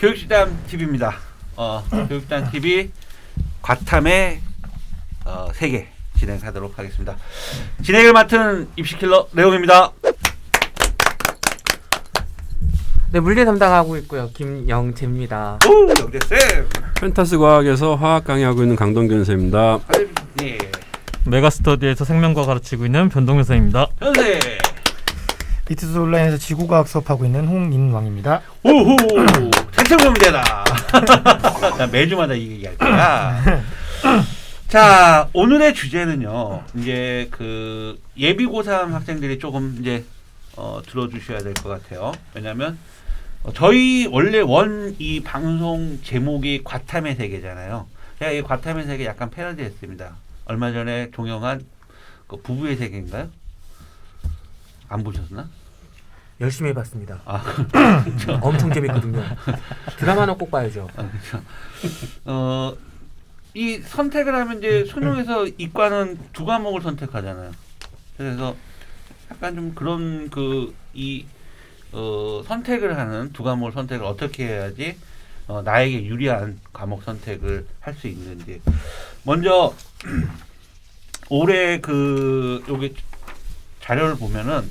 교육시담 TV입니다. 어, 교육시담 TV 과탐의 어, 세계 진행하도록 하겠습니다. 진행을 맡은 입시킬러 레옹입니다. 네, 물리 담당하고 있고요. 김영재입니다. 오, 영재쌤. 펜타스 과학에서 화학 강의하고 있는 강동균 선생입니다. 예. 메가스터디에서 생명과 가르치고 있는 변동현 선생입니다. 현재. 비트스 온라인에서 지구과학 수업하고 있는 홍인왕입니다. 오호. 생생범대다. 나 매주마다 이 얘기할 거야. 자, 오늘의 주제는요. 이제 그 예비 고3 학생들이 조금 이제 어, 들어주셔야 될 것 같아요. 왜냐하면 어, 저희 원래 원 이 방송 제목이 과탐의 세계잖아요. 제가 이 과탐의 세계 약간 패러디했습니다. 얼마 전에 종영한 그 부부의 세계인가요? 안 보셨나? 열심히 해봤습니다. 아, 엄청 재밌거든요. 드라마는 꼭 봐야죠. 아, 그렇죠. 어, 이 선택을 하면 이제 수능에서 이과는 두 과목을 선택하잖아요. 그래서 약간 좀 그런 그 이 어, 선택을 하는 두 과목을 선택을 어떻게 해야지 어, 나에게 유리한 과목 선택을 할 수 있는지 먼저 올해 그 여기 자료를 보면은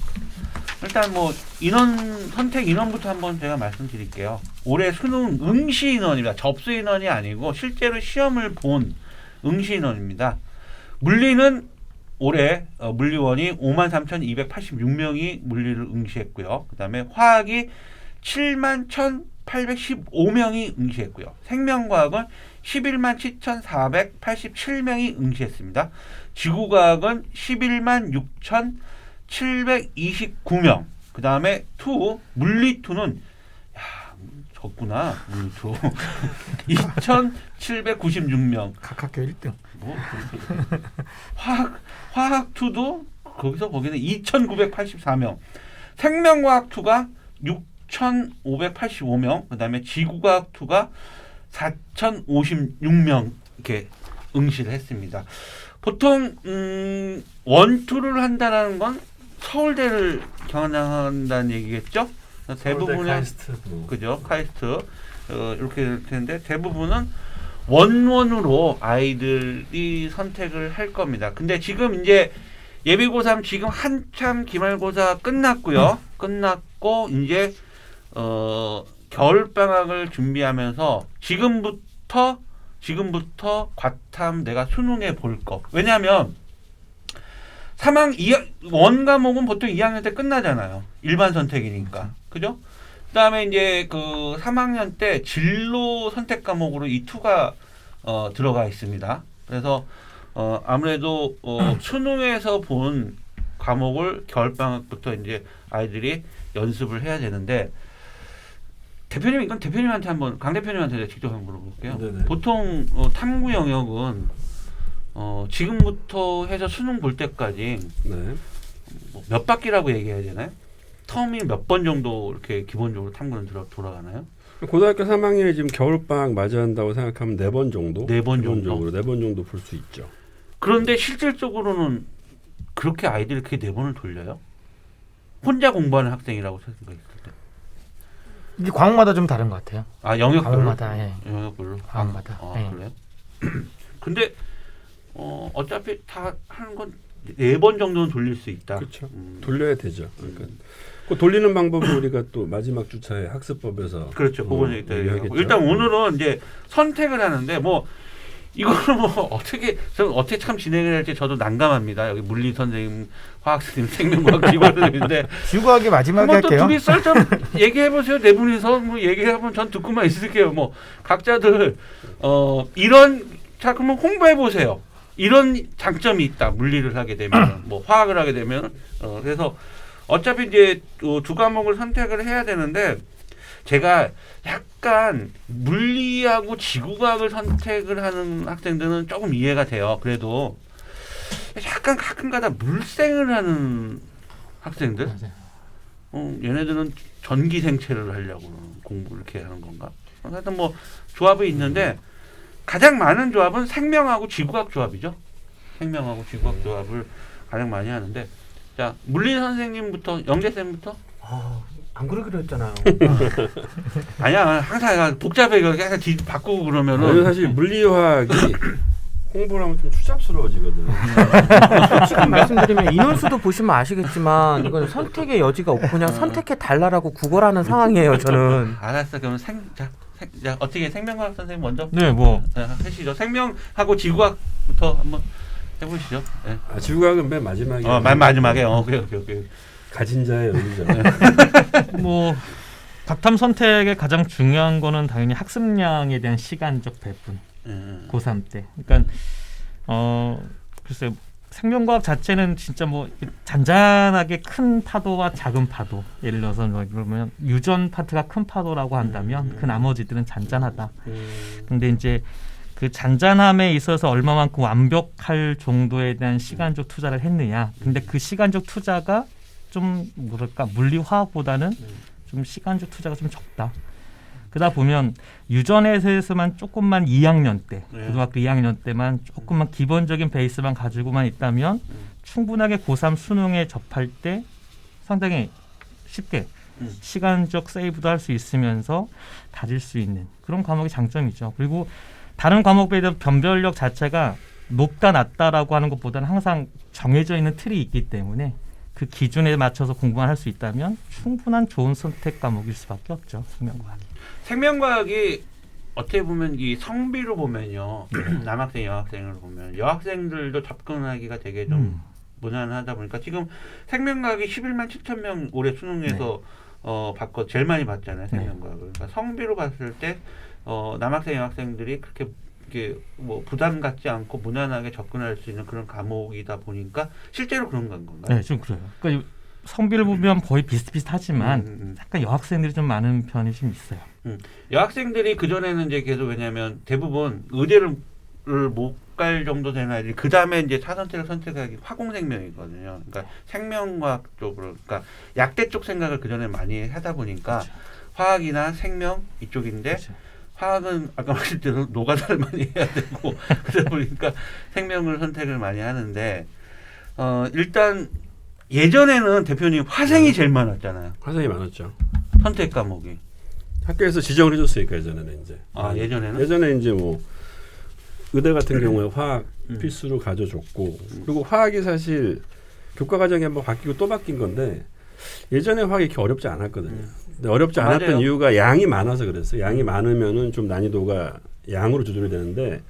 일단 뭐 인원 선택 인원부터 한번 제가 말씀드릴게요. 올해 수능 응시 인원입니다. 접수 인원이 아니고 실제로 시험을 본 응시 인원입니다. 물리는 올해 어, 물리원이 53,286명이 물리를 응시했고요. 그다음에 화학이 71,815명이 응시했고요. 생명과학은 11만 7,487명이 응시했습니다. 지구과학은 11만 6,729명. 그 다음에 투 물리 투는 야 적구나 물리 투 2,796명. 각 학교 1등. 뭐 화학 화학 투도 거기서 거기는 2,984명. 생명과학 투가 6,585명. 그다음에 지구과학 투가 4,056명 이렇게 응시를 했습니다. 보통 음, 원투를 한다는 건 서울대를 겨냥한다는 얘기겠죠? 대부분의 그죠 카이스트 어, 이렇게 될 텐데 대부분은 원원으로 아이들이 선택을 할 겁니다. 근데 지금 이제 예비고3 지금 한참 기말고사 끝났고요. 끝났고 이제 어 겨울 방학을 준비하면서 지금부터 지금부터 과탐 내가 수능해 볼 거. 왜냐하면 3학 2원 과목은 보통 2학년 때 끝나잖아요. 일반 선택이니까. 그죠? 그다음에 이제 그 3학년 때 진로 선택 과목으로 이 투가 어, 들어가 있습니다. 그래서 어, 아무래도 어, 수능에서 본 과목을 겨울 방학부터 이제 아이들이 연습을 해야 되는데 대표님 이건 대표님한테 한번 강 대표님한테 직접 한번 물어볼게요. 네네. 보통 어, 탐구 영역은 어, 지금부터 해서 수능 볼 때까지 네. 뭐 몇 바퀴라고 얘기해야 되나요? 텀이 몇 번 정도 이렇게 기본적으로 탐구는 들어 돌아가나요? 고등학교 3학년에 지금 겨울방학 맞이한다고 생각하면 네 번 정도? 네 번 정도? 네번 정도 볼 수 있죠. 그런데 실질적으로는 그렇게 아이들이 그게 네 번을 돌려요? 혼자 공부하는 학생이라고 생각했을 때. 이게 과목마다 좀 다른 것 같아요. 아 영역별로. 과목마다 예. 영역별로. 과목마다. 아, 예. 그래요? 근데 어, 어차피 다 하는 건 네 번 정도는 돌릴 수 있다. 그렇죠. 음, 돌려야 되죠. 그러니까 그 돌리는 방법은 우리가 또 마지막 주차에 학습법에서 그렇죠. 그거 음, 얘기 얘기하겠죠. 일단 오늘은 이제 선택을 하는데 뭐 이거는 뭐 어떻게 저는 어떻게 참 진행을 할지 저도 난감합니다. 여기 물리 선생님, 화학 선생님, 생명과학 기관 선생님인데 지구과학이 마지막에 한번 또 할게요. 둘이 썰좀 얘기해 보세요. 네 분이서 뭐 얘기하면 전 듣고만 있을게요. 뭐 각자들 어 이런 자 그러면 홍보해 보세요. 이런 장점이 있다. 물리를 하게 되면 뭐 화학을 하게 되면 어 그래서 어차피 이제 어, 두 과목을 선택을 해야 되는데 제가 약간 물리하고 지구과학을 선택을 하는 학생들은 조금 이해가 돼요. 그래도 약간 가끔가다 물생을 하는 학생들. 어, 얘네들은 전기 생체를 하려고 공부 이렇게 하는 건가? 하여튼 뭐 조합이 있는데 가장 많은 조합은 생명하고 지구학 조합이죠. 생명하고 지구학 조합을 가장 많이 하는데 자 물리 선생님부터 영재 쌤부터 아, 안 그러기로 했잖아요. 아니야 항상 복잡해 이거 계속 뒤 바꾸고 그러면은 사실 물리화학이 홍보를 하면 좀 추잡스러워지거든. 솔직히 말씀드리면 인원수도 보시면 아시겠지만 이건 선택의 여지가 없고 그냥 선택해 달라라고 구걸하는 상황이에요. 저는. 알았어 그러면 생, 자, 생, 자 어떻게 생명과학 선생님 먼저 네, 뭐 자, 하시죠 생명하고 지구학부터 한번 해보시죠 네. 아, 지구과학은 맨 마지막에. 어, 맨 마지막에 어 오케이 오케이 오케이 가진 자의 의미죠. 뭐 박탐 선택의 가장 중요한 거는 당연히 학습량에 대한 시간적 배분. 음. 고3 때. 그러니까 어 글쎄 생명과학 자체는 진짜 뭐 잔잔하게 큰 파도와 작은 파도. 예를 들어서 뭐 그러면 유전 파트가 큰 파도라고 한다면 그 나머지들은 잔잔하다. 음. 근데 이제 그 잔잔함에 있어서 얼마만큼 완벽할 정도에 대한 시간적 투자를 했느냐. 근데 그 시간적 투자가 좀 뭐랄까 물리화학보다는 좀 시간적 투자가 좀 적다. 그러다 보면 유전에서만 조금만 2학년 때, 네. 고등학교 2학년 때만 조금만 기본적인 베이스만 가지고만 있다면 음. 충분하게 고3 수능에 접할 때 상당히 쉽게 음. 시간적 세이브도 할 수 있으면서 다질 수 있는 그런 과목의 장점이죠. 그리고 다른 과목에 대한 변별력 자체가 높다 낮다라고 하는 것보다는 항상 정해져 있는 틀이 있기 때문에 그 기준에 맞춰서 공부만 할 수 있다면 충분한 좋은 선택 과목일 수밖에 없죠. 생명과학이. 생명과학이 어떻게 보면 이 성비로 보면요 남학생 여학생을 보면 여학생들도 접근하기가 되게 좀 음. 무난하다 보니까 지금 생명과학이 11만 7천 명 올해 수능에서 어 받고 제일 많이 받잖아요 네. 생명과학을 그러니까 성비로 봤을 때 어, 남학생 여학생들이 그렇게 이게 뭐 부담 갖지 않고 무난하게 접근할 수 있는 그런 과목이다 보니까 실제로 그런 건 건가요? 네, 좀 그래요. 그러니까 이 성비를 보면 거의 비슷비슷하지만 음, 음, 음. 약간 여학생들이 좀 많은 편이 좀 있어요. 여학생들이 그 전에는 이제 계속 왜냐하면 대부분 의대를 못 갈 정도 되는 아이들이 그 다음에 이제 사선택을 선택하기 화공생명이거든요. 그러니까 생명과학 쪽으로, 그러니까 약대 쪽 생각을 그 전에 많이 하다 보니까 그렇죠. 화학이나 생명 이쪽인데 그렇죠. 화학은 아까 말했 대로 노가다를 많이 해야 되고 그러다 보니까 생명을 선택을 많이 하는데 어 일단 예전에는 대표님 화생이 제일 많았잖아요. 화생이 많았죠. 선택 과목이. 학교에서 지정을 해줬으니까 예전에는 이제. 아 예전에는 예전에 이제 뭐 의대 같은 경우에 화학 음. 필수로 가져줬고 그리고 화학이 사실 교과 과정이 한번 바뀌고 또 바뀐 건데 예전에 화학이 이렇게 어렵지 않았거든요. 음. 근데 어렵지 아, 않았던 맞아요. 이유가 양이 많아서 그랬어요. 양이 많으면은 좀 난이도가 양으로 조절이 되는데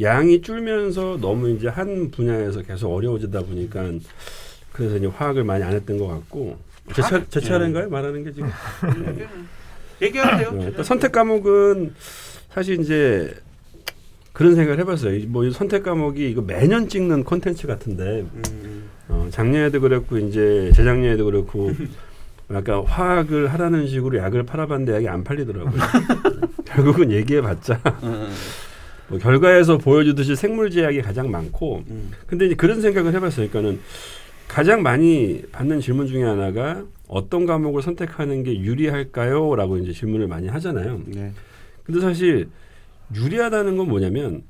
양이 줄면서 너무 이제 한 분야에서 계속 어려워지다 보니까 그래서 이제 화학을 많이 안 했던 것 같고 제, 차, 제 차례인가요? 말하는 게 지금 얘기하세요. 어, 또 선택 과목은 사실 이제 그런 생각을 해봤어요. 이 뭐이 선택 과목이 이거 매년 찍는 콘텐츠 같은데 음, 어, 작년에도 그랬고 이제 재작년에도 그렇고 약간 화학을 하라는 식으로 약을 팔아봤는데 약이 안 팔리더라고요. 결국은 얘기해봤자 음, 뭐 결과에서 보여주듯이 생물제약이 가장 많고 음, 근데 이제 그런 생각을 해봤어요. 그러니까는 가장 많이 받는 질문 중에 하나가 어떤 과목을 선택하는 게 유리할까요? 라고 이제 질문을 많이 하잖아요. 네. 근데 사실 유리하다는 건 뭐냐면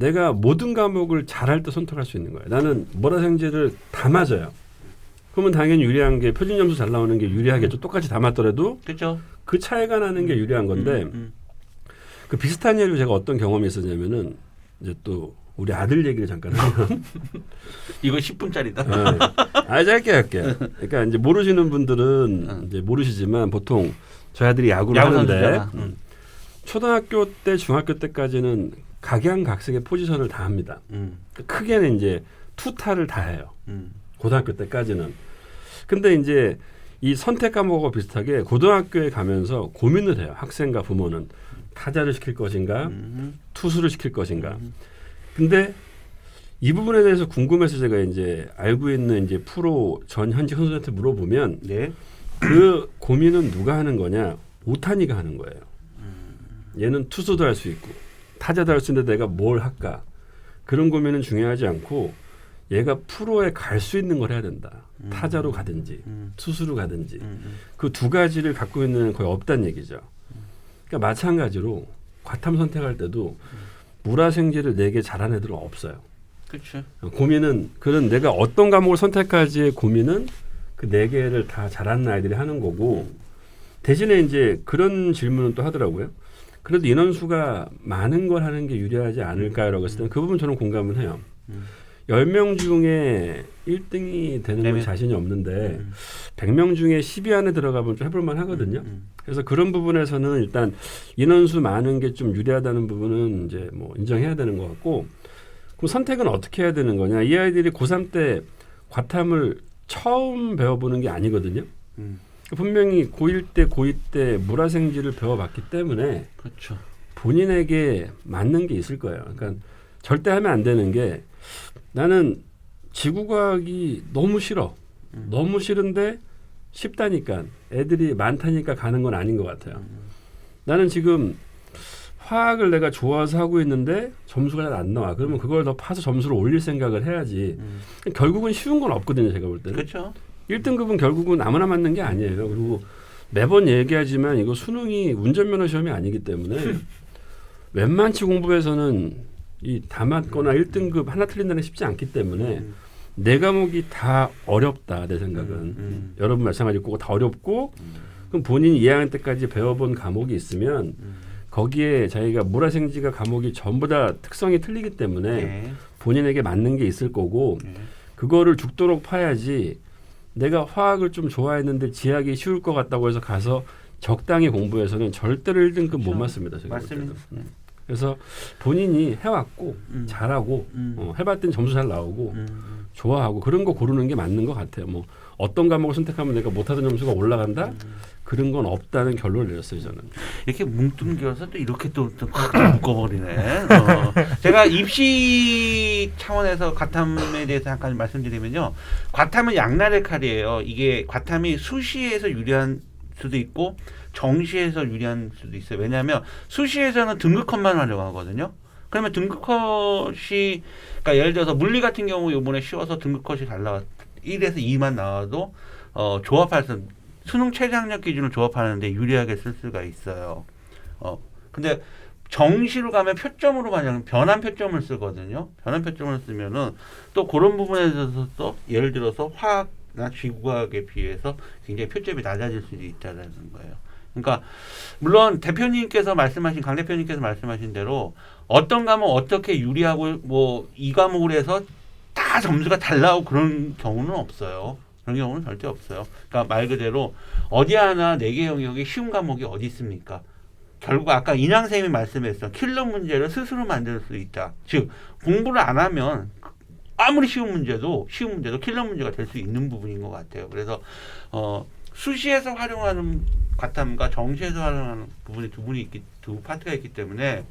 내가 모든 과목을 잘할 때 선택할 수 있는 거예요. 나는 모라생제를 다 맞아요. 그러면 당연히 유리한 게 표준 점수 잘 나오는 게 유리하겠죠. 똑같이 다 맞더라도 그렇죠. 그 차이가 나는 게 유리한 건데 음, 음. 그 비슷한 예로 제가 어떤 경험이 있었냐면은 이제 또 우리 아들 얘기를 잠깐 하면 이거 10분짜리다. 네. 아 짧게 할게요. 그러니까 이제 모르시는 분들은 응. 이제 모르시지만 보통 저희 아들이 야구를 야구 하는데. 음, 음. 초등학교 때 중학교 때까지는 각양각색의 포지션을 다 합니다. 음, 크게는 이제 투타를 다 해요. 음, 고등학교 때까지는. 근데 이제 이 선택 과목과 비슷하게 고등학교에 가면서 고민을 해요. 학생과 부모는 타자를 시킬 것인가, 음, 투수를 시킬 것인가. 음. 근데 이 부분에 대해서 궁금해서 제가 이제 알고 있는 이제 프로 전 현직 선수한테 물어보면 네. 그 고민은 누가 하는 거냐? 오타니가 하는 거예요. 얘는 투수도 할 수 있고 타자도 할 수 있는데 내가 뭘 할까? 그런 고민은 중요하지 않고 얘가 프로에 갈 수 있는 걸 해야 된다. 음. 타자로 가든지 음, 투수로 가든지 음, 음. 그두 가지를 갖고 있는 거의 없다는 얘기죠. 그러니까 마찬가지로 과탐 선택할 때도 물화생제를 내게 잘하는 애들은 없어요. 그렇죠. 고민은 그런 내가 어떤 과목을 선택할지의 고민은 그 네 개를 다 잘하는 아이들이 하는 거고 대신에 이제 그런 질문은 또 하더라고요. 그래도 인원수가 많은 걸 하는 게 유리하지 않을까요라고 했을 때는 그 부분 저는 공감은 해요. 음. 10명 중에 1등이 되는 건 되면- 자신이 없는데 음. 100명 중에 10위 안에 들어가면 좀 해볼 만 하거든요. 음. 그래서 그런 부분에서는 일단 인원수 많은 게 좀 유리하다는 부분은 이제 뭐 인정해야 되는 것 같고 그럼 선택은 어떻게 해야 되는 거냐? 이 아이들이 고3 때 과탐을 처음 배워보는 게 아니거든요. 음. 분명히 고1 때, 고2 때 물화생지를 배워봤기 때문에 그렇죠. 본인에게 맞는 게 있을 거예요. 그러니까 절대 하면 안 되는 게 나는 지구과학이 너무 싫어. 음. 너무 싫은데 쉽다니까 애들이 많다니까 가는 건 아닌 것 같아요. 나는 지금 화학을 내가 좋아서 하고 있는데 점수가 잘 안 나와. 그러면 그걸 더 파서 점수를 올릴 생각을 해야지. 음. 결국은 쉬운 건 없거든요. 제가 볼 때는. 그렇죠. 1등급은 결국은 아무나 맞는 게 아니에요. 그리고 매번 얘기하지만 이거 수능이 운전면허 시험이 아니기 때문에 웬만치 공부에서는 이 다 맞거나 1등급 하나 틀린다는 게 쉽지 않기 때문에 음. 네 과목이 다 어렵다 내 생각은 음. 여러분 마찬가지일 거고 다 어렵고 음. 그럼 본인이 2학년 때까지 배워본 과목이 있으면 음. 거기에 자기가 물화생지가 과목이 전부 다 특성이 틀리기 때문에 네. 본인에게 맞는 게 있을 거고 네. 그거를 죽도록 파야지 내가 화학을 좀 좋아했는데 지학이 쉬울 것 같다고 해서 가서 적당히 공부해서는 절대로 1등급 못 그렇죠. 맞습니다. 제가 볼 때는. 맞습니다. 음. 그래서 본인이 해왔고 음. 잘하고 음. 어, 해봤더니 점수 잘 나오고 음. 음. 좋아하고 그런 거 고르는 게 맞는 것 같아요. 뭐 어떤 과목을 선택하면 내가 못하던 점수가 올라간다 음. 그런 건 없다는 결론을 내렸어요 저는. 이렇게 뭉뚱겨서 또 이렇게 또, 또 크게 묶어버리네. 어. 제가 입시 차원에서 과탐에 대해서 잠깐 말씀드리면요. 과탐은 양날의 칼이에요. 이게 과탐이 수시에서 유리한 수도 있고 정시에서 유리한 수도 있어요. 왜냐하면 수시에서는 등급컷만 하려고 하거든요. 그러면 등급컷이 그러니까 예를 들어서 물리 같은 경우 이번에 쉬워서 등급컷이 잘 나왔 1에서 2만 나와도 어, 조합할 수 수능 최저학력 기준을 조합하는데 유리하게 쓸 수가 있어요. 어 근데 정시로 가면 표점으로 만약 변환 표점을 쓰거든요. 변환 표점을 쓰면은 또 그런 부분에 있어서 또 예를 들어서 화학이나 지구과학에 비해서 굉장히 표점이 낮아질 수도 있다라는 거예요. 그러니까 물론 대표님께서 말씀하신 강 대표님께서 말씀하신 대로 어떤 과목 어떻게 유리하고 뭐 이 과목을 해서 다 점수가 잘 나오고 그런 경우는 없어요. 그런 경우는 절대 없어요. 그러니까 말 그대로 어디 하나 네 개 영역이 쉬운 과목이 어디 있습니까? 결국 아까 인양 쌤이 말씀했어 킬러 문제를 스스로 만들 수 있다. 즉 공부를 안 하면 아무리 쉬운 문제도 쉬운 문제도 킬러 문제가 될 수 있는 부분인 것 같아요. 그래서 어, 수시에서 활용하는 과탐과 정시에서 활용하는 부분이 두 분이 있기 두 파트가 있기 때문에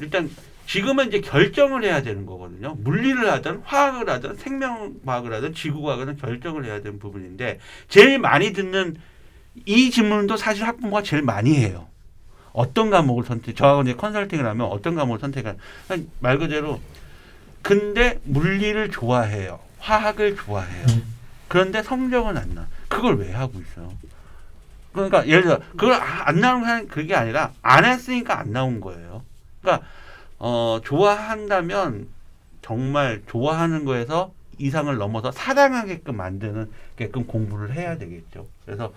일단 지금은 이제 결정을 해야 되는 거거든요. 물리를 하든 화학을 하든 생명과학을 하든 지구과학을 하든 결정을 해야 되는 부분인데 제일 많이 듣는 이 질문도 사실 학부모가 제일 많이 해요. 어떤 과목을 선택? 저하고 이제 컨설팅을 하면 어떤 과목을 선택할? 말 그대로 근데 물리를 좋아해요. 화학을 좋아해요. 그런데 성적은 안 나. 그걸 왜 하고 있어요? 그러니까 예를 들어 그걸 아- 안 나오는 그게 아니라 안 했으니까 안 나온 거예요. 그러니까 어 좋아한다면 정말 좋아하는 거에서 이상을 넘어서 사랑하게끔 만드는 게끔 공부를 해야 되겠죠. 그래서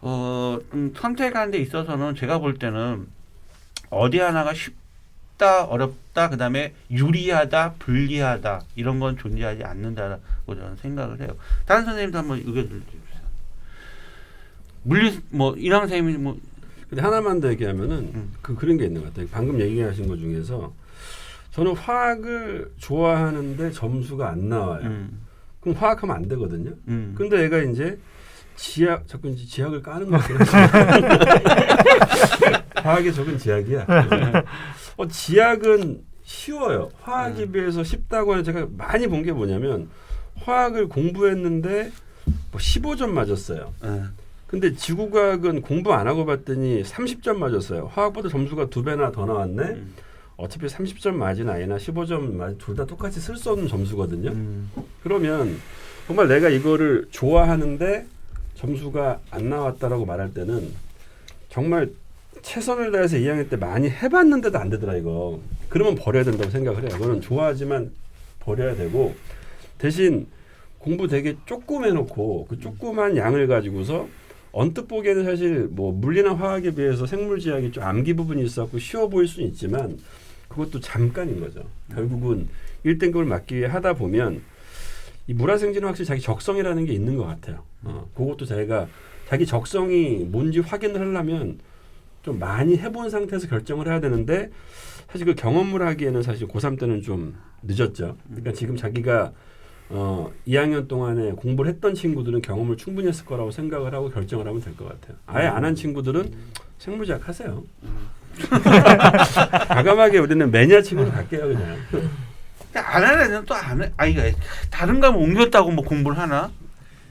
어 음, 선택하는 데 있어서는 제가 볼 때는 어디 하나가 쉽다 어렵다 그 다음에 유리하다 불리하다 이런 건 존재하지 않는다라고 저는 생각을 해요. 다른 선생님도 한번 의견을 주세요. 물리 뭐 이랑 선생님이 뭐 근데 하나만 더 얘기하면은 음. 그 그런 게 있는 것 같아요. 방금 얘기하신 것 중에서 저는 화학을 좋아하는데 점수가 안 나와요. 음, 그럼 화학하면 안 되거든요. 음. 근데 얘가 이제 지학 자꾸 이제 지학을 까는 것 같아요. 화학의 적은 지학이야. 어, 지학은 쉬워요. 화학에 음. 비해서 쉽다고 하는 제가 많이 본 게 뭐냐면 화학을 공부했는데 뭐 15점 맞았어요. 예. 근데 지구과학은 공부 안 하고 봤더니 30점 맞았어요. 화학보다 점수가 두 배나 더 나왔네. 음. 어차피 30점 맞은 아이나 15점 맞은 둘 다 똑같이 쓸 수 없는 점수거든요. 음. 그러면 정말 내가 이거를 좋아하는데 점수가 안 나왔다라고 말할 때는 정말 최선을 다해서 2학년 때 많이 해봤는데도 안 되더라 이거. 그러면 버려야 된다고 생각을 해요. 그거는 좋아하지만 버려야 되고 대신 공부 되게 조금 해놓고 그 조그만 양을 가지고서 언뜻 보기에는 사실 뭐 물리나 화학에 비해서 생물지학이 좀 암기 부분이 있었고 쉬워 보일 수는 있지만 그것도 잠깐인 거죠. 결국은 1등급을 맞기 위해 하다 보면 이 물화생지는 확실히 자기 적성이라는 게 있는 것 같아요. 어, 그것도 자기가 자기 적성이 뭔지 확인을 하려면 좀 많이 해본 상태에서 결정을 해야 되는데 사실 그 경험을 하기에는 사실 고3 때는 좀 늦었죠. 그러니까 지금 자기가 어 2학년 동안에 공부를 했던 친구들은 경험을 충분히 했을 거라고 생각을 하고 결정을 하면 될 것 같아요. 아예 안 한 친구들은 생물지학 하세요. 과감하게 우리는 매니아 친구로 갈게요 그냥. 근데 안 하는 애는 또안 해. 그러니까 다른 과목 옮겼다고 뭐 공부를 하나?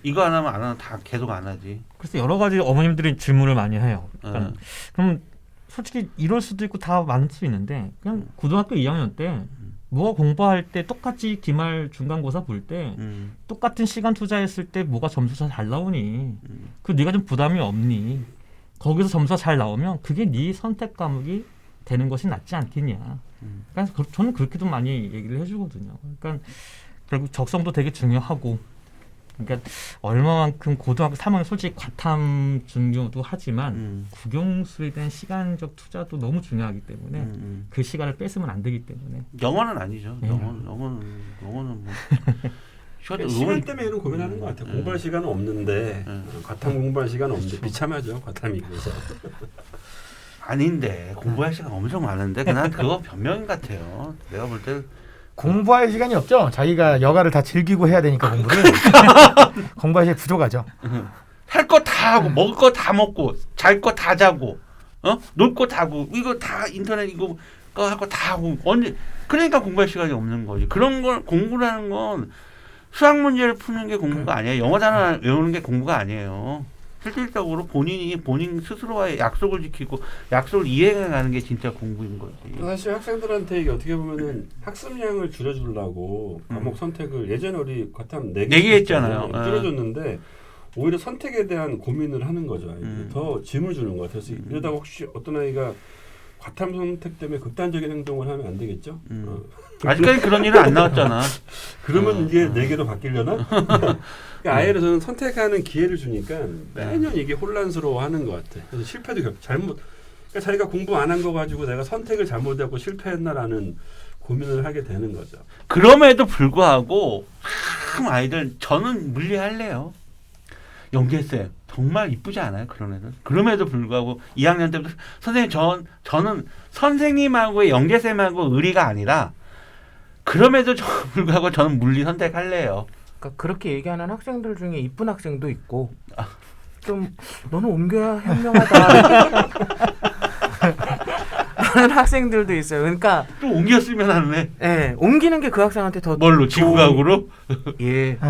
이거 안 하면 안 하나 다 계속 안 하지. 그래서 여러 가지 어머님들이 질문을 많이 해요. 그러니까 어. 그럼 솔직히 이럴 수도 있고 다 많을 수 있는데 그냥 고등학교 2학년 때 뭐가 공부할 때 똑같이 기말 중간고사 볼때 음. 똑같은 시간 투자했을 때 뭐가 점수가 잘 나오니? 그 네가 좀 부담이 없니? 거기서 점수가 잘 나오면 그게 네 선택 과목이 되는 것이 낫지 않겠냐? 음. 그러니까 그- 저는 그렇게도 많이 얘기를 해주거든요. 그러니까 결국 적성도 되게 중요하고 그러니까 얼마만큼 고등학교 3학년 솔직히 과탐 중요도 하지만 음. 국영수에 대한 시간적 투자도 너무 중요하기 때문에 음, 음. 그 시간을 뺏으면 안 되기 때문에 영어는 아니죠. 네. 영어는 영어는 영어는 뭐 시간 시간 때문에 이런 고민하는 것 같아요. 음. 공부할 시간은 없는데 음. 어, 과탐 공부할 시간은 없는데 비참하죠 과탐이 그래서. 아닌데 공부할 시간 엄청 많은데 그냥 그거 변명 같아요. 내가 볼 때 공부할 시간이 없죠. 자기가 여가를 다 즐기고 해야 되니까 공부를. 공부할 시간이 부족하죠. 할 거 다 하고 먹을 거 다 먹고 잘 거 다 자고 어놀 거 다 하고 이거 다 인터넷 이거 거 하고 다 하고 언제 그러니까 공부할 시간이 없는 거지. 그런 걸 공부라는 건 수학 문제를 푸는 게 공부가 아니에요. 영어 단어 외우는 게 공부가 아니에요. 실질적으로 본인이 본인 스스로와의 약속을 지키고 약속을 이행해 가는 게 진짜 공부인 거지. 사실 학생들한테 이게 어떻게 보면은 학습량을 줄여주려고 과목 선택을 예전에 우리 과탐 네개 했잖아요. 예. 줄여줬는데 오히려 선택에 대한 고민을 하는 거죠. 음. 더 짐을 주는 것 같아서 이러다가 혹시 어떤 아이가 과탐 선택 때문에 극단적인 행동을 하면 안 되겠죠? 음. 어. 아직까지 그런 일은 안 나왔잖아. 그러면 어, 이게 어. 네 개로 바뀌려나? 그러니까 아이를 저는 선택하는 기회를 주니까 매년 이게 혼란스러워하는 것 같아. 그래서 실패도 결 잘못. 그러니까 자기가 공부 안 한 거 가지고 내가 선택을 잘못하고 실패했나라는 고민을 하게 되는 거죠. 그럼에도 불구하고 참 아이들 저는 물리할래요. 연계쌤 정말 이쁘지 않아요 그런 애들. 그럼에도 불구하고 2학년 때부터 선생님 전 저는 선생님하고의 연계쌤하고 의리가 아니라 그럼에도 저- 불구하고 저는 물리 선택할래요. 그러니까 그렇게 얘기하는 학생들 중에 이쁜 학생도 있고 좀 너는 옮겨야 현명하다 하는 학생들도 있어요. 그러니까 또 옮겼으면 하네. 예, 옮기는 게 그 학생한테 더 뭘로 지구과학으로? 예.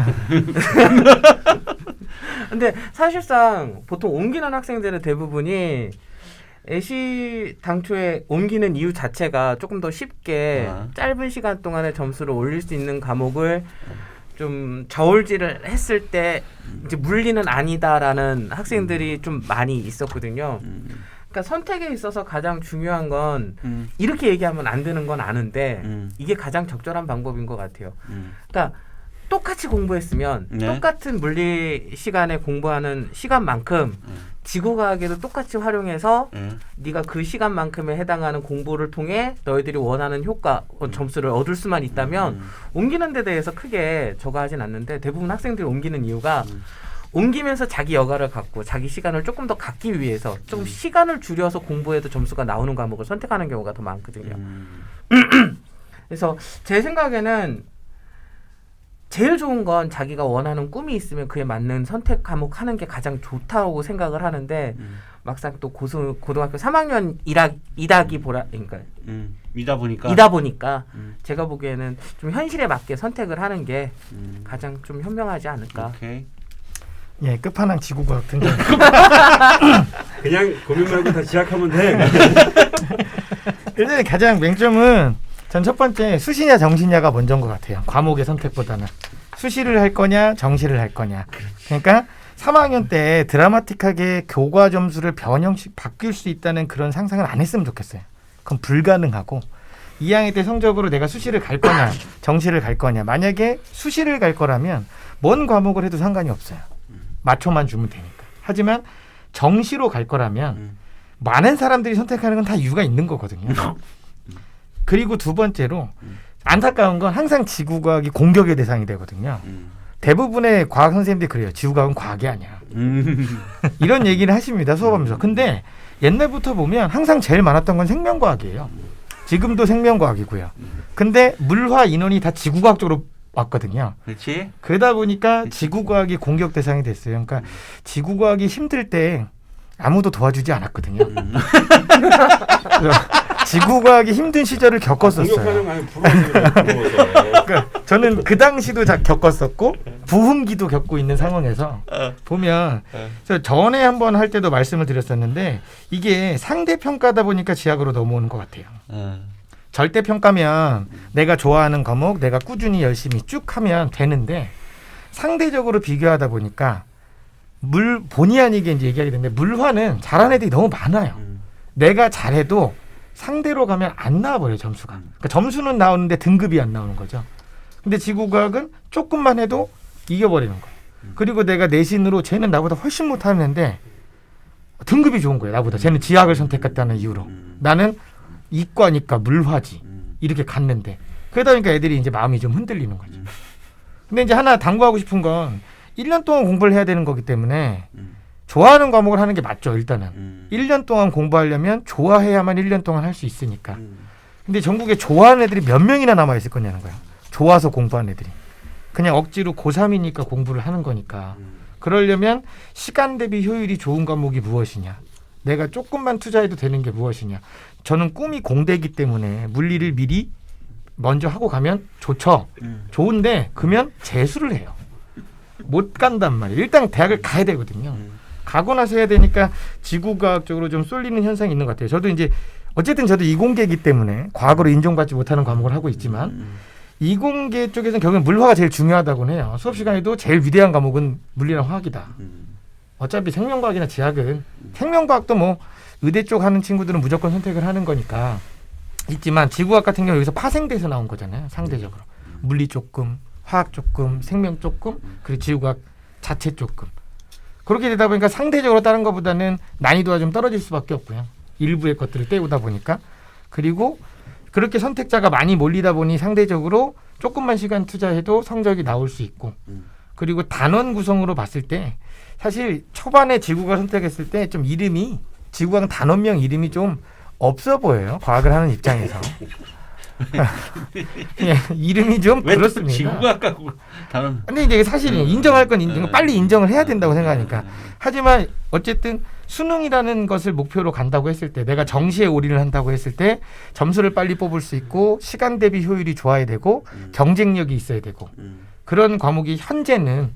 근데 사실상 보통 옮기는 학생들은 대부분이 애시 당초에 옮기는 이유 자체가 조금 더 쉽게 아. 짧은 시간 동안에 점수를 올릴 수 있는 과목을 좀 저울질을 했을 때 이제 물리는 아니다라는 학생들이 좀 많이 있었거든요. 음, 그러니까 선택에 있어서 가장 중요한 건 음, 이렇게 얘기하면 안 되는 건 아는데 음, 이게 가장 적절한 방법인 것 같아요. 음. 그러니까 똑같이 공부했으면 네. 똑같은 물리 시간에 공부하는 시간만큼 음. 지구과학에도 똑같이 활용해서 예. 네가 그 시간만큼에 해당하는 공부를 통해 너희들이 원하는 효과 어, 점수를 얻을 수만 있다면 음, 옮기는 데 대해서 크게 저거 하진 않는데 대부분 학생들이 옮기는 이유가 음. 옮기면서 자기 여가를 갖고 자기 시간을 조금 더 갖기 위해서 음. 좀 시간을 줄여서 공부해도 점수가 나오는 과목을 선택하는 경우가 더 많거든요. 음. 그래서 제 생각에는 제일 좋은 건 자기가 원하는 꿈이 있으면 그에 맞는 선택 과목 하는 게 가장 좋다고 생각을 하는데 음. 막상 또 고수, 고등학교 3학년 이다, 이다기 보라 그러니까 음. 이다 보니까 이다 보니까 음. 제가 보기에는 좀 현실에 맞게 선택을 하는 게 음. 가장 좀 현명하지 않을까. 오케이. 예, 끝판왕 지구과학 등장. 그냥 고민 말고 다 지학하면 돼. 일단 가장 맹점은 전 첫 번째 수시냐 정시냐가 먼저인 것 같아요. 과목의 선택보다는 수시를 할 거냐 정시를 할 거냐. 그러니까 3학년 때 드라마틱하게 교과 점수를 변형식 바뀔 수 있다는 그런 상상을 안 했으면 좋겠어요. 그건 불가능하고 2학년 때 성적으로 내가 수시를 갈 거냐 정시를 갈 거냐. 만약에 수시를 갈 거라면 뭔 과목을 해도 상관이 없어요. 맞춰만 주면 되니까. 하지만 정시로 갈 거라면 음. 많은 사람들이 선택하는 건 다 이유가 있는 거거든요. 그리고 두 번째로 안타까운 건 항상 지구과학이 공격의 대상이 되거든요. 음. 대부분의 과학 선생님들이 그래요. 지구과학은 과학이 아니야. 음. 이런 얘기를 하십니다. 수업하면서. 근데 옛날부터 보면 항상 제일 많았던 건 생명과학이에요. 지금도 생명과학이고요. 근데 물화 인원이 다 지구과학 쪽으로 왔거든요. 그렇지. 그러다 보니까 지구과학이 공격 대상이 됐어요. 그러니까 지구과학이 힘들 때 아무도 도와주지 않았거든요. 지구과학이 힘든 시절을 겪었었어요. 공격하는 거 아니면 부러워서 부러워서. 그러니까 저는 그 당시도 자, 겪었었고 부흥기도 겪고 있는 상황에서 보면 저 전에 한번 할 때도 말씀을 드렸었는데 이게 상대 평가다 보니까 지학으로 넘어오는 것 같아요. 어. 절대 평가면 내가 좋아하는 과목 내가 꾸준히 열심히 쭉 하면 되는데 상대적으로 비교하다 보니까 물 본의 아니게 이제 얘기하게 되는데 물화는 잘하는 애들이 너무 많아요. 음. 내가 잘해도 상대로 가면 안 나와버려요 점수가. 그러니까 점수는 나오는데 등급이 안 나오는 거죠. 근데 지구과학은 조금만 해도 이겨버리는 거예요. 그리고 내가 내신으로 쟤는 나보다 훨씬 못하는데 등급이 좋은 거예요. 나보다 쟤는 지학을 선택했다는 이유로 음. 나는 이과니까 물화지 음. 이렇게 갔는데 그러다 보니까 애들이 이제 마음이 좀 흔들리는 거죠. 음. 근데 이제 하나 당부하고 싶은 건 1년 동안 공부를 해야 되는 거기 때문에 음. 좋아하는 과목을 하는 게 맞죠 일단은. 음. 1년 동안 공부하려면 좋아해야만 1년 동안 할 수 있으니까. 음. 근데 전국에 좋아하는 애들이 몇 명이나 남아 있을 거냐는 거야. 좋아서 공부하는 애들이. 그냥 억지로 고3이니까 공부를 하는 거니까. 음. 그러려면 시간 대비 효율이 좋은 과목이 무엇이냐? 내가 조금만 투자해도 되는 게 무엇이냐? 저는 꿈이 공대이기 때문에 물리를 미리 먼저 하고 가면 좋죠. 음. 좋은데 그러면 재수를 해요. 못 간단 말이에요. 일단 대학을 가야 되거든요. 음. 가고 나서 해야 되니까 지구과학적으로 좀 쏠리는 현상이 있는 것 같아요. 저도 이제 어쨌든 저도 이공계이기 때문에 과학으로 인정받지 못하는 과목을 하고 있지만 음. 이공계 쪽에서는 결국엔 물화가 제일 중요하다고 해요. 수업 시간에도 제일 위대한 과목은 물리랑 화학이다. 음. 어차피 생명과학이나 지학은 생명과학도 뭐 의대 쪽 하는 친구들은 무조건 선택을 하는 거니까 있지만 지구학 같은 경우 여기서 파생돼서 나온 거잖아요. 상대적으로 물리 조금, 화학 조금, 생명 조금, 그리고 지구학 자체 조금. 그렇게 되다 보니까 상대적으로 다른 것보다는 난이도가 좀 떨어질 수밖에 없고요. 일부의 것들을 때우다 보니까. 그리고 그렇게 선택자가 많이 몰리다 보니 상대적으로 조금만 시간 투자해도 성적이 나올 수 있고. 음. 그리고 단원 구성으로 봤을 때 사실 초반에 지구가 선택했을 때 좀 이름이 지구학 단원명 이름이 좀 없어 보여요. 과학을 하는 입장에서 예, 이름이 좀왜 그렇습니다. 지구가 갖고 다른 근데 이제 사실이에요. 인정할 건 인정, 빨리 인정을 해야 된다고 생각하니까. 하지만 어쨌든 수능이라는 것을 목표로 간다고 했을 때 내가 정시에 올인을 한다고 했을 때 점수를 빨리 뽑을 수 있고 시간 대비 효율이 좋아야 되고 음. 경쟁력이 있어야 되고 음. 그런 과목이 현재는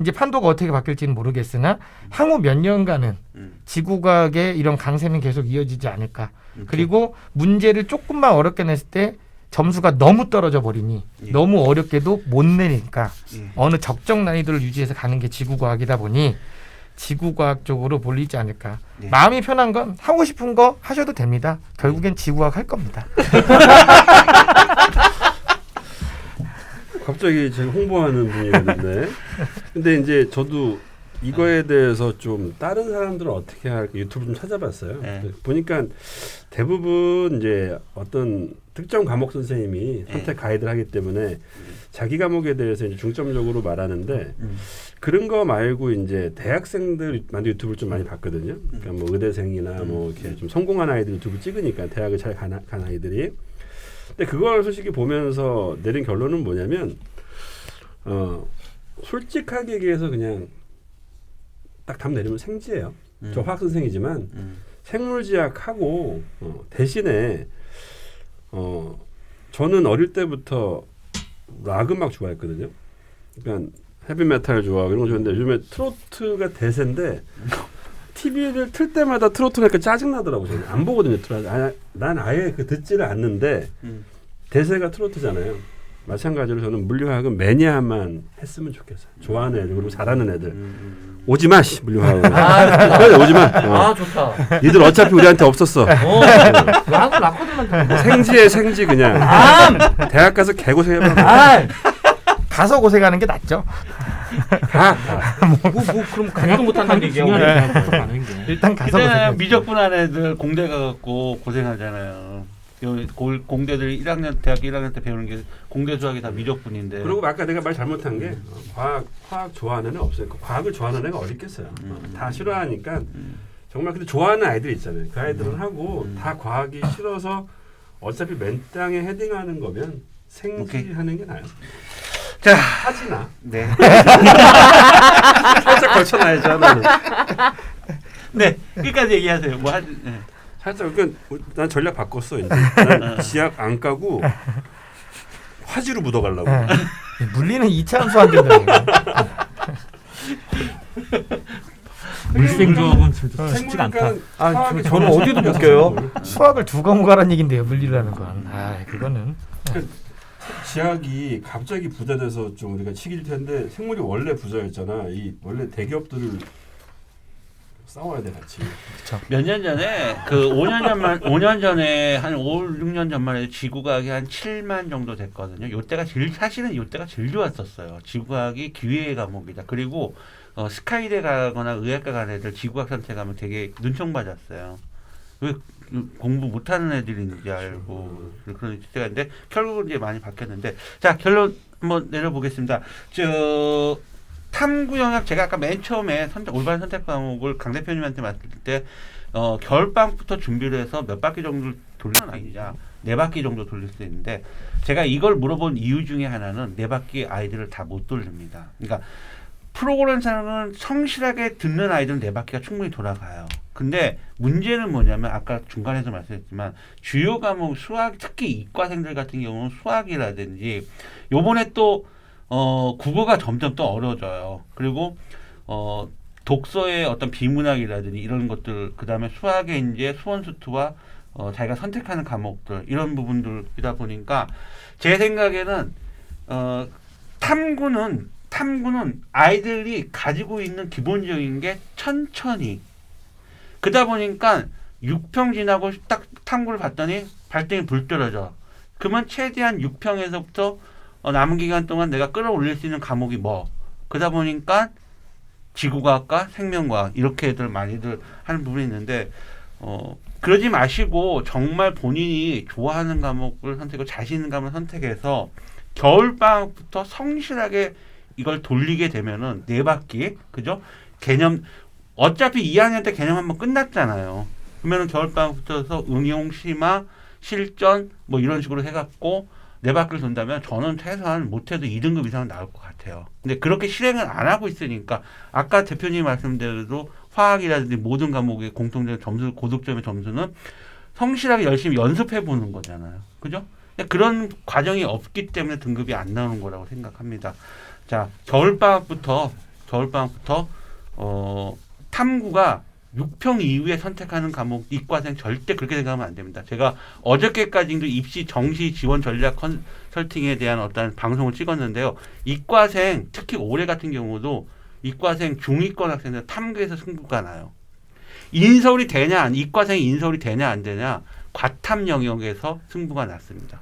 이제 판도가 어떻게 바뀔지는 모르겠으나 향후 몇 년간은 음. 지구과학의 이런 강세는 계속 이어지지 않을까. 이렇게. 그리고 문제를 조금만 어렵게 냈을 때 점수가 너무 떨어져 버리니 예. 너무 어렵게도 못 내니까 예. 어느 적정 난이도를 유지해서 가는 게 지구과학이다 보니 지구과학 쪽으로 몰리지 않을까. 예. 마음이 편한 건 하고 싶은 거 하셔도 됩니다. 결국엔 지구과학 할 겁니다. 갑자기 제가 홍보하는 분이었는데 근데 이제 저도 이거에 대해서 좀 다른 사람들은 어떻게 할까 유튜브 좀 찾아봤어요. 네. 보니까 대부분 이제 어떤 특정 과목 선생님이 선택 가이드를 하기 때문에 자기 과목에 대해서 이제 중점적으로 말하는데 음. 그런 거 말고 이제 대학생들 만든 유튜브를 좀 많이 봤거든요. 그러니까 뭐 의대생이나 뭐 이렇게 좀 성공한 아이들 유튜브 찍으니까 대학을 잘 간 아이들이. 근데 그걸 솔직히 보면서 내린 결론은 뭐냐면 어 솔직하게 얘기해서 그냥 딱 답 내리면 생지예요. 음. 저 화학 선생이지만 음. 생물지학하고 어, 대신에 어 저는 어릴 때부터 락 음악 좋아했거든요. 그러니까 헤비메탈 좋아하고 이런 거 좋아했는데 요즘에 트로트가 대세인데 TV를 틀 때마다 트로트니까 짜증 나더라고 저는 안 보거든요. 트로트. 아, 난 아예 그 듣지를 않는데 음. 대세가 트로트잖아요. 마찬가지로 저는 물리화학은 매니아만 했으면 좋겠어요. 좋아하는 애들 그리고 잘하는 애들 음. 오지 마, 씨, 물리화학. 아, 그래, 오지 마. 어. 아 좋다. 니들 어차피 우리한테 없었어. 어, 라고 라코드만 듣는 거. 생지에 생지 그냥. 대학 가서 개고생해봐. 아, 가서 고생하는 게 낫죠. 뭐, 뭐 그럼 가지도 못한다는 얘기야. 중요하네. 게. 일단 가서 그때는 고생. 미적분한 애들 공대 가갖고 고생하잖아요. 공대들 1학년 대학교 1학년 때 배우는 게 공대 수학이 다 미적분인데. 그리고 아까 내가 말 잘못한 게 어, 과학 과학 좋아하는 애는 없어요. 그 과학을 좋아하는 애가 어디 있겠어요. 어, 음. 다 싫어하니까 음. 정말 근데 좋아하는 아이들 있잖아요. 그 아이들은 하고 음. 다 과학이 싫어서 어차피 맨 땅에 헤딩하는 거면 생지하는 게 나아요. 자, 하지나 네. 살짝 걸쳐놔야죠. 네. 끝까지 얘기하세요. 뭐 하지? 네. 살짝 그러니까 난 전략 바꿨어 이제. 난 지약 안 까고 화지로 묻어가려고. 예. 물리는 2차 함수 안 된다니까. 물생 조합은 진짜 어, 쉽지가 않다. 아, 저- 저는 정말 어디도 못 껴요. 뭘. 수학을 두 과목 하라는 얘긴데요. 물리라는 건. 아, 그거는. 지학이 갑자기 부자돼서 좀 우리가 치길 텐데 생물이 원래 부자였잖아. 이 원래 대기업들을 싸워야 돼 같이. 몇 년 전에 그 5년 전만 5년 전에 한 5, 6년 전만 해도 지구과학이 한 7만 정도 됐거든요. 요때가 제일 사실은 요때가 제일 좋았었어요. 지구과학이 기회의 과목이다. 그리고 어, 스카이대 가거나 의학과 가는 애들 지구과학 선택하면 되게 눈총 맞았어요. 왜 공부 못하는 애들인지 알고 그런 시대가 있는데 결국은 이제 많이 바뀌었는데 자 결론 한번 내려보겠습니다. 저 탐구 영역 제가 아까 맨 처음에 선택, 올바른 선택 과목을 강 대표님한테 맡을 때 어, 겨울방부터 준비를 해서 몇 바퀴 정도 돌리는 아니냐 네 바퀴 정도 돌릴 수 있는데 제가 이걸 물어본 이유 중에 하나는 네 바퀴 아이들을 다 못 돌립니다. 그러니까 프로그램상은 성실하게 듣는 아이들은 네 바퀴가 충분히 돌아가요. 근데 문제는 뭐냐면 아까 중간에서 말씀했지만 주요 과목 수학 특히 이과생들 같은 경우는 수학이라든지 요번에 또 어, 국어가 점점 더 어려워져요. 그리고 어, 독서의 어떤 비문학이라든지 이런 것들 그다음에 수학의 이제 수원수투와 어, 자기가 선택하는 과목들 이런 부분들이다 보니까 제 생각에는 어, 탐구는 탐구는 아이들이 가지고 있는 기본적인 게 천천히 그러다 보니까 6평 지나고 딱 탐구를 봤더니 발등이 불 떨어져. 그러면 최대한 6평에서부터 어, 남은 기간 동안 내가 끌어올릴 수 있는 과목이 뭐? 그러다 보니까 지구과학과 생명과학 이렇게 애들 많이들 하는 부분이 있는데 어, 그러지 마시고 정말 본인이 좋아하는 과목을 선택하고 자신 있는 과목을 선택해서 겨울 방학부터 성실하게 이걸 돌리게 되면은 네 바퀴 그죠? 개념 어차피 2학년 때 개념 한번 끝났잖아요. 그러면은 겨울 방학부터서 응용 심화 실전 뭐 이런 식으로 해갖고 네 바퀴를 돈다면 저는 최소한 못해도 2등급 이상은 나올 것 같아요. 근데 그렇게 실행을 안 하고 있으니까 아까 대표님 말씀대로 화학이라든지 모든 과목의 공통적인 점수 고득점의 점수는 성실하게 열심히 연습해 보는 거잖아요. 그죠? 그런 과정이 없기 때문에 등급이 안 나오는 거라고 생각합니다. 자, 겨울방학부터 겨울방학부터 어, 탐구가 6평 이후에 선택하는 과목 이과생 절대 그렇게 생각하면 안 됩니다. 제가 어저께까지도 입시 정시 지원 전략 컨설팅에 대한 어떤 방송을 찍었는데요. 이과생 특히 올해 같은 경우도 이과생 중위권 학생들 탐구에서 승부가 나요. 인서울이 되냐 안- 이과생이 인서울이 되냐 안 되냐 과탐 영역에서 승부가 났습니다.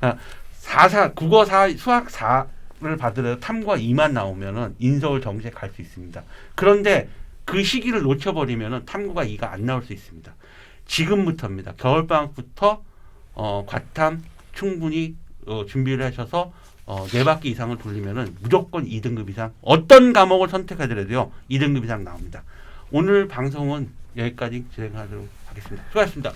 아, 사사 국어 사 수학 사를 받으려 탐구가 2만 나오면은 인서울 정시에 갈 수 있습니다. 그런데 그 시기를 놓쳐버리면은 탐구가 2가 안 나올 수 있습니다. 지금부터입니다. 겨울방학부터 어, 과탐 충분히 어, 준비를 하셔서 어, 네 바퀴 이상을 돌리면은 무조건 2등급 이상 어떤 과목을 선택하더라도요 2등급 이상 나옵니다. 오늘 방송은 여기까지 진행하도록 하겠습니다. 수고하셨습니다.